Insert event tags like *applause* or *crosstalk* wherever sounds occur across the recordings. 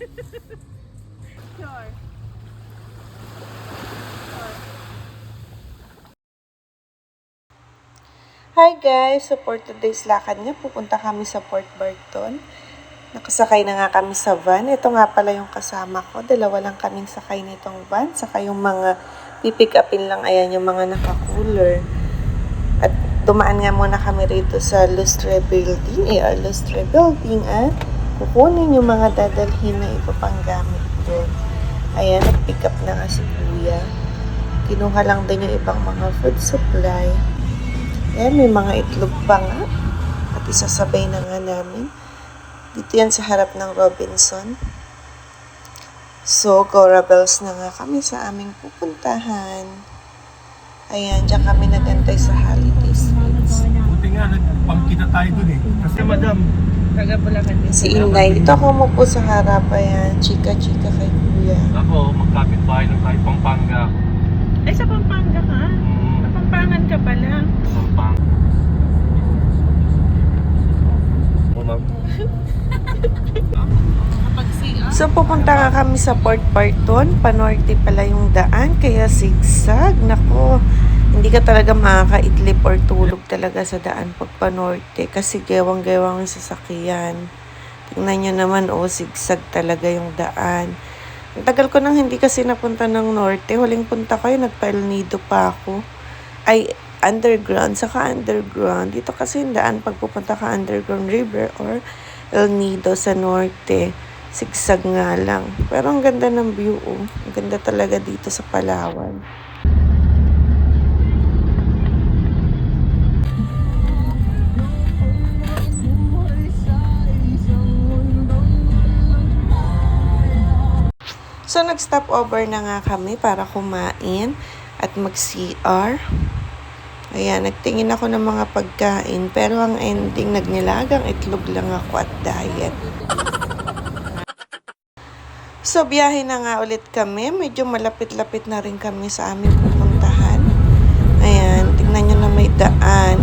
Sure. *laughs* Hi guys! So for today's lakad nga, pupunta kami sa Port Barton. Nakasakay na nga kami sa van. Ito nga pala yung kasama ko. Dalawa lang kaming sakay nitong van. Saka yung mga pipick upin lang. Ayan yung mga naka-cooler. At dumaan nga muna kami rito sa Lustre Building. AR Lustre Building at kukunin yung mga dadalhin na iba pang doon. Ayan, nag-pick up na nga si Kuya. Kinuha lang din yung ibang mga food supply. Ayan, may mga itlog pa nga. At isasabay na nga namin. Dito yan sa harap ng Robinson. So, go rebels na nga kami sa aming pupuntahan. Ayan, dyan kami nagantay sa holiday sweets. Buti nga, nagpangkita tayo dun eh. Kasi madam, Taga Bulacan din. Si Inday, dito ako umupo sa harap. Ayan, chika-chika kay Kuya. ako, magkapit bahay ng tayo Pampanga. Ay, sa Pampanga ka? Mm, Kapampangan ka pala. Pampanga. Oh. So, pupunta nga kami sa Port Barton. Panorte pala yung daan, kaya zigzag. Nako, hindi ka talaga makakaidlip or tulog talaga sa daan pag panorte. Kasi gewang-gewang yung sasakyan. Tingnan nyo naman, oh, zigzag talaga yung daan. Ang tagal ko nang hindi kasi napunta ng norte. Huling punta ko nagpa-El Nido pa ako. Ay, underground, saka underground. Dito kasi yung daan pag pupunta ka underground river or El Nido sa norte. Sigsag nga lang. Pero ang ganda ng view, oh. Ang ganda talaga dito sa Palawan. So, nag-stop over na nga kami para kumain at mag-CR. Ayan, nagtingin ako ng mga pagkain. Pero ang ending, nagnilagang itlog lang ako at diet. So, biyahe na nga ulit kami. Medyo malapit-lapit na rin kami sa aming pupuntahan. Ayan, tingnan nyo na may daan.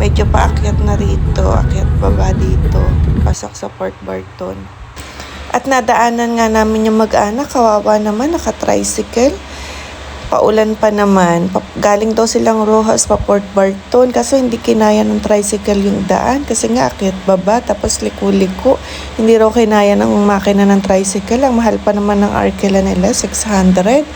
Medyo paakyat na rito, akyat baba dito. Pasok sa Port Barton. Nadaanan nga namin yung mag-anak, kawawa naman, naka-tricycle. Paulan pa naman. Galing daw silang Rojas pa Port Barton. Kaso hindi kinaya ng tricycle yung daan. Kasi nga, akyat baba, tapos liku-liko. Hindi raw kinaya ng makina ng tricycle. Ang mahal pa naman ng arkela nila, 600.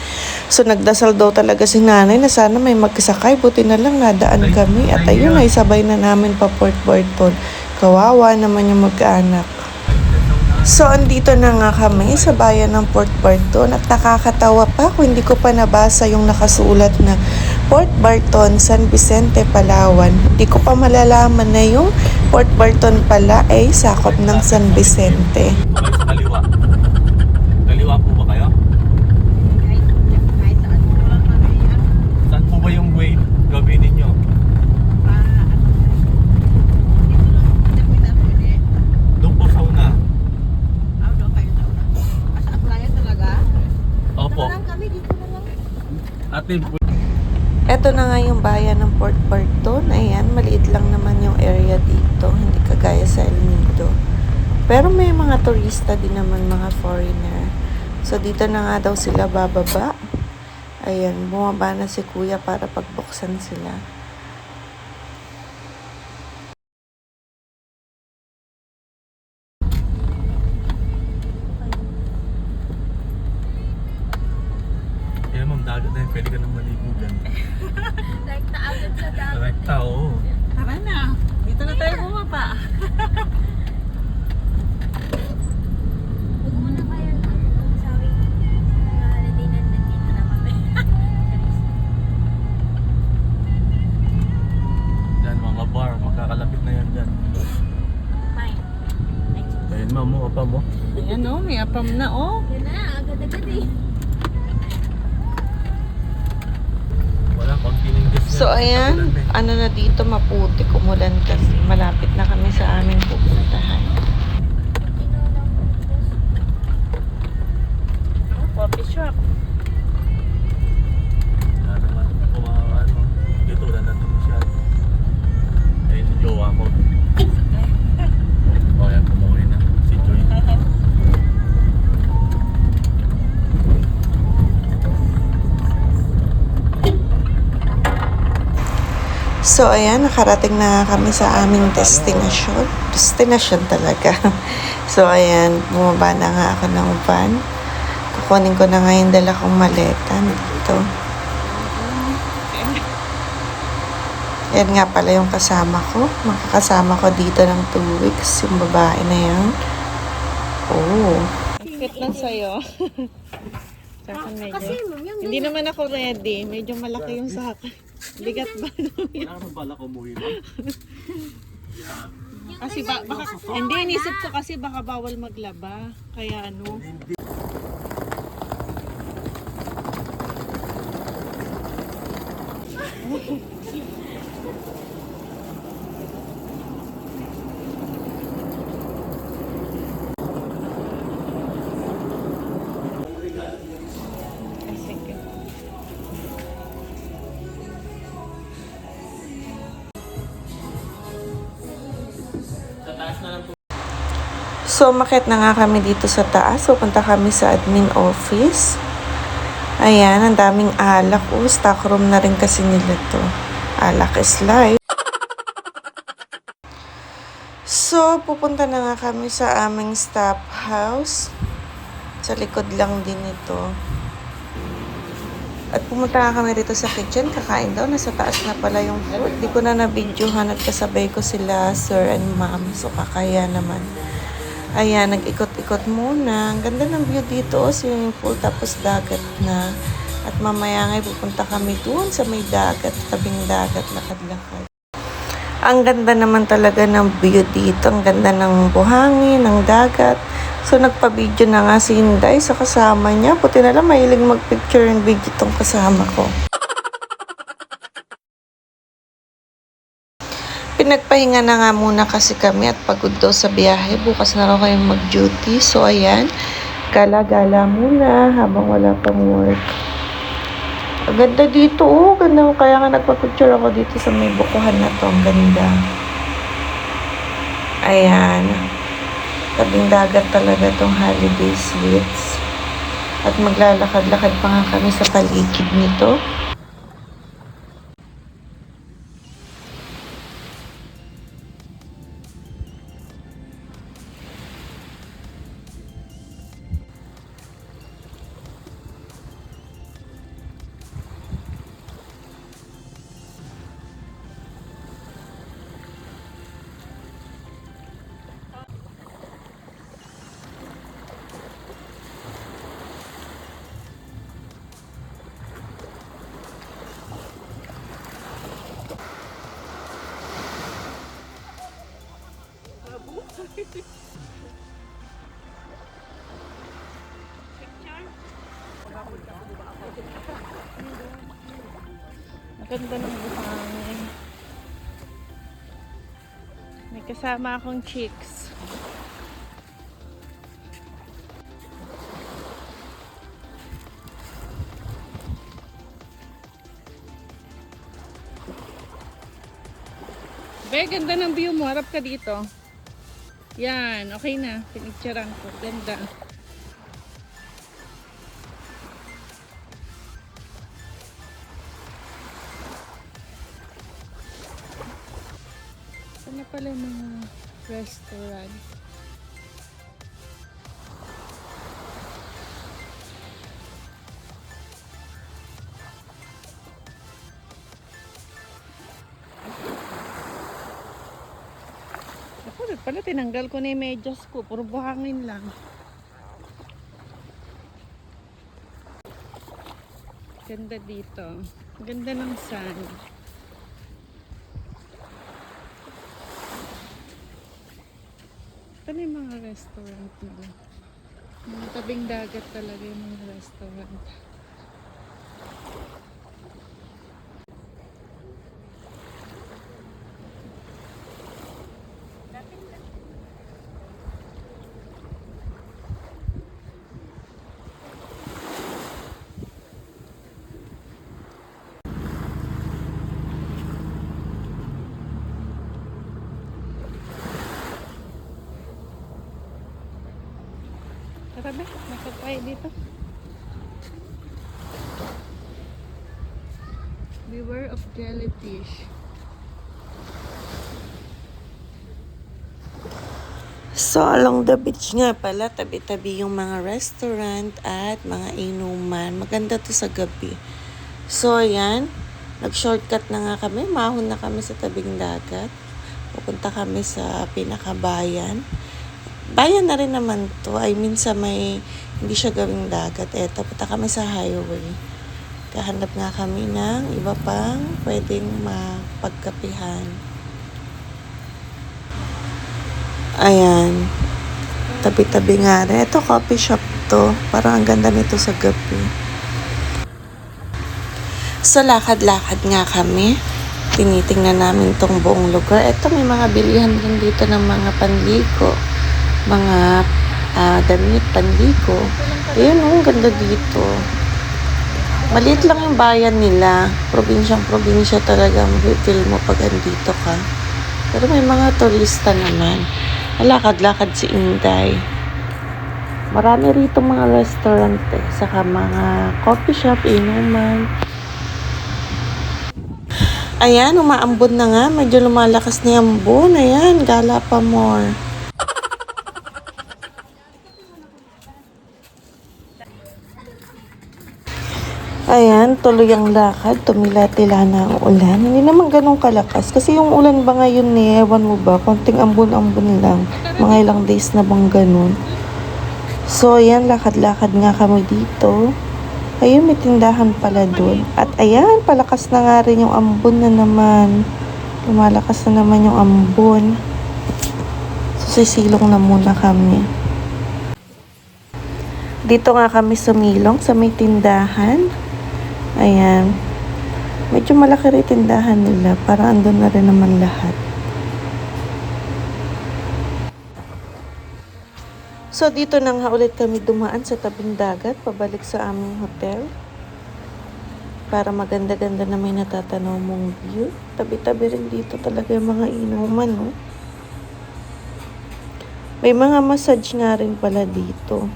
So nagdasal daw talaga si nanay na sana may magkasakay. Buti na lang nadaan kami. At ayun, ay sabay na namin pa Port Barton. Kawawa naman yung mag-anak. So, andito na nga kami sa bayan ng Port Barton at nakakatawa pa kung hindi ko pa nabasa yung nakasulat na Port Barton, San Vicente, Palawan. Hindi ko pa malalaman na yung Port Barton pala ay sakop ng San Vicente. Bumalik sa kaliwa. Kaliwa po ba kayo? Saan po ba yung way gawin ninyo? Doon po sa una. Opo. Ate, Ito na nga yung bayan ng Port Barton. Ayan, maliit lang naman yung area dito. Hindi kagaya sa El Nido. Pero may mga turista din naman, mga foreigner. So, dito na nga daw sila bababa. Ayan, bumaba na si kuya para pagbuksan sila. Pwede ka nang maligo dyan. *laughs* Rekta, oo. Tara na. Dito na tayo bumaba. *laughs* Yan, mga bar. Magkakalapit na yan dyan. Ayun ma'am, mo, apa mo. Ayan o, may apam na oh. Wala, pag tininggas na. So, ayan, ano na dito, maputi, kumulan kasi. Malapit na kami sa aming pupuntahan. So, ayan, nakarating na kami sa aming destination. Destination talaga. *laughs* So, ayan, bumaba na nga ako ng van. Kukunin ko na nga yung dala kong maleta dito. Yan nga pala yung kasama ko. Makakasama ko dito ng 2 weeks, yung babae na yan. Oh. Fit lang sa'yo. *laughs* Tsaka medyo. Hindi naman ako ready. Medyo malaki yung saka. Bigat ba? Ano pala ko umuwi ba? kasi ba, baka, hindi, inisip ko kasi baka bawal maglaba. Kaya ano. So, makit na nga kami dito sa taas. So, punta kami sa admin office. Ayan, ang daming alak. Oh, stock room na rin kasi nila to. Alak is life. So, pupunta na nga kami sa aming staff house. Sa likod lang din ito. At pumunta kami rito sa kitchen. Kakain daw. Nasa taas na pala yung food. Di ko na na-videohan at kasabay ko sila, sir and ma'am. So, kakaya naman. Ayan, nag-ikot-ikot muna. Ang ganda ng view dito, oh, swimming pool, tapos dagat na. At mamaya nga pupunta kami doon sa may dagat, tabing dagat, lakad-lakad. Ang ganda naman talaga ng view dito. Ang ganda ng buhangin, ng dagat. So, nagpa-video na nga si Inday sa kasama niya. Puti na lang, mahilig mag-picture and video tong kasama ko. Pinagpahinga na nga muna kasi kami at pagod daw sa biyahe. Bukas na raw kayong mag-duty. So, ayan. Gala-gala muna habang wala pang work. Ang ganda dito, oh. Ganda. Kaya nga nagpa-picture ako dito sa may bukuhan na to. Ang ganda. Ayan. Tabing dagat talaga tong holiday suites. At maglalakad-lakad pa nga kami sa paligid nito. Maganda ng buhangin. May kasama akong chicks. Be, ganda ng view mo. Harap ka dito. Yan, okay na. Pinicturean ko. Ganda. Restaurant? Ako, pala tinanggal ko na yung medyas ko. Puro buhangin lang. Ganda dito. Ganda ng sun. Ito na yung mga restaurant nila. Mga tabing dagat talaga yung mga restaurant. Grabe, masagpay dito. Beware of jellyfish. So, along the beach nga pala, tabi-tabi yung mga restaurant at mga inuman. Maganda to sa gabi. So, ayan. Nag-shortcut na nga kami. Mahon na kami sa tabing dagat. Pupunta kami sa pinakabayan. Bayan na rin naman to. I mean, sa may, hindi siya gawing dagat. Eto, punta kami sa highway. Kahanap nga kami ng iba pang pwedeng mapagkapihan. Ayan. Tabi-tabi nga rin. Ito, coffee shop to. Parang ang ganda nito sa gabi. So, lakad-lakad nga kami. Tinitingnan namin tong buong lugar. Ito, may mga bilihan din dito ng mga panligo. Mga ah, damit, panligo. Ayun, oh, ang ganda dito. Maliit lang yung bayan nila. Probinsyang probinsya talaga. Feel mo pag andito ka. Pero may mga turista naman. Lakad-lakad si Inday. Marami rito mga restaurant eh. Saka mga coffee shop, inuman. Ayan, umaambon na nga. Medyo lumalakas na yung ambon. Ayan, gala pa more. Ayan, tuloy ang lakad. Tumila-tila na ang ulan. Hindi naman ganun kalakas. Kasi yung ulan ba ngayon eh, ewan mo ba, konting ambon-ambon lang. Mga ilang days na bang ganun. So, ayan, lakad-lakad nga kami dito. Ayun, may tindahan pala doon. At ayan, palakas na nga rin yung ambon na naman. Lumalakas na naman yung ambon. So, sisilong na muna kami. Dito nga kami sumilong sa may tindahan. Ayan. Medyo malaki rin tindahan nila para andun na rin naman lahat. So dito na nga ulit kami dumaan sa tabing dagat pabalik sa aming hotel. Para maganda-ganda na may natatanaw mong view. Tabi-tabi rin dito talaga yung mga inuman, no? May mga massage nga rin pala dito.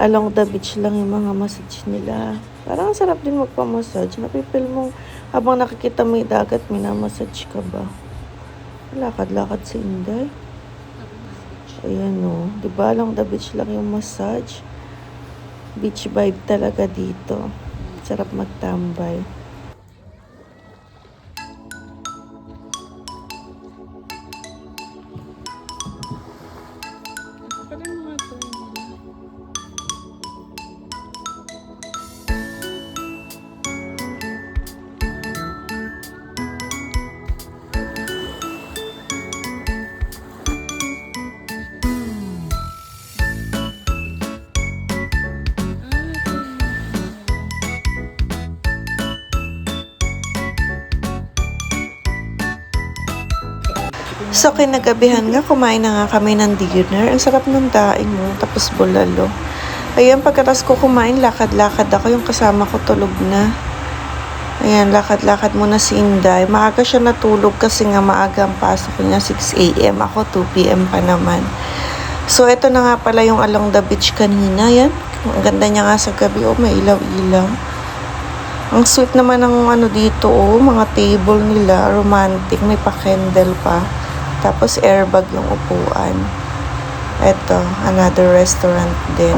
Along the beach lang yung mga massage nila. Parang ang sarap din magpamassage. Napipil mo habang nakikita mo yung dagat, minamassage ka ba? Lakad-lakad si Inday. Ayan o. Di ba along the beach lang yung massage? Beach vibe talaga dito. Sarap magtambay. So, kinagabihan nga, kumain na nga kami ng dinner. Ang sarap ng daing mo, tapos bulalo. Ayan, pagkatas ko kumain, lakad-lakad ako. Yung kasama ko tulog na. Ayan, lakad-lakad muna si Inday. Maaga siya natulog kasi nga maaga ang pasok niya, 6 a.m. Ako, 2 p.m. pa naman. So, ito na nga pala yung along the beach kanina. Yan, ang ganda niya nga sa gabi. Oh, may ilaw-ilaw. Ang sweet naman ng ano dito, oh, mga table nila, romantic, may pa-candle pa. Tapos airbag yung upuan. Ito, another restaurant din.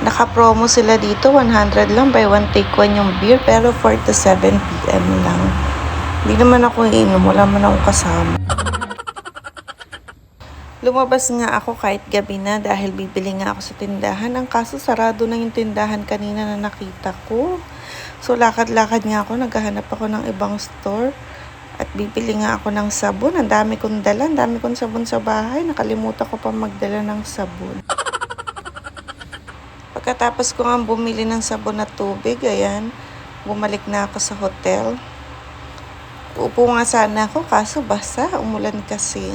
Naka-promo sila dito, 100 lang, buy one take one yung beer, pero 4 to 7 p.m. lang. Hindi naman ako iinom, wala man akong kasama. Lumabas nga ako kahit gabi na dahil bibili nga ako sa tindahan. Ang kaso sarado na yung tindahan kanina na nakita ko. So lakad-lakad nga ako, naghahanap ako ng ibang store. At bibili nga ako ng sabon. Ang dami kong dala, ang dami kong sabon sa bahay. Nakalimutan ko pa magdala ng sabon. Pagkatapos ko nga bumili ng sabon at tubig, ayan, bumalik na ako sa hotel. Upo nga sana ako, kaso basa, umulan kasi.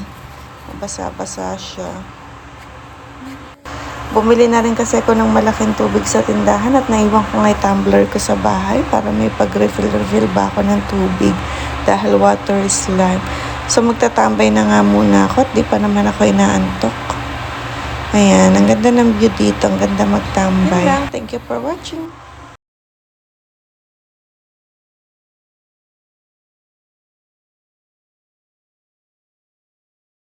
Basa-basa siya. Bumili na rin kasi ako ng malaking tubig sa tindahan at naiwan ko nga tumbler ko sa bahay para may pag-refill-refill ba ako ng tubig dahil water is life. So magtatambay na nga muna ako at di pa naman ako inaantok. Ayan, ang ganda ng view dito, ang ganda magtambay. Thank you for watching.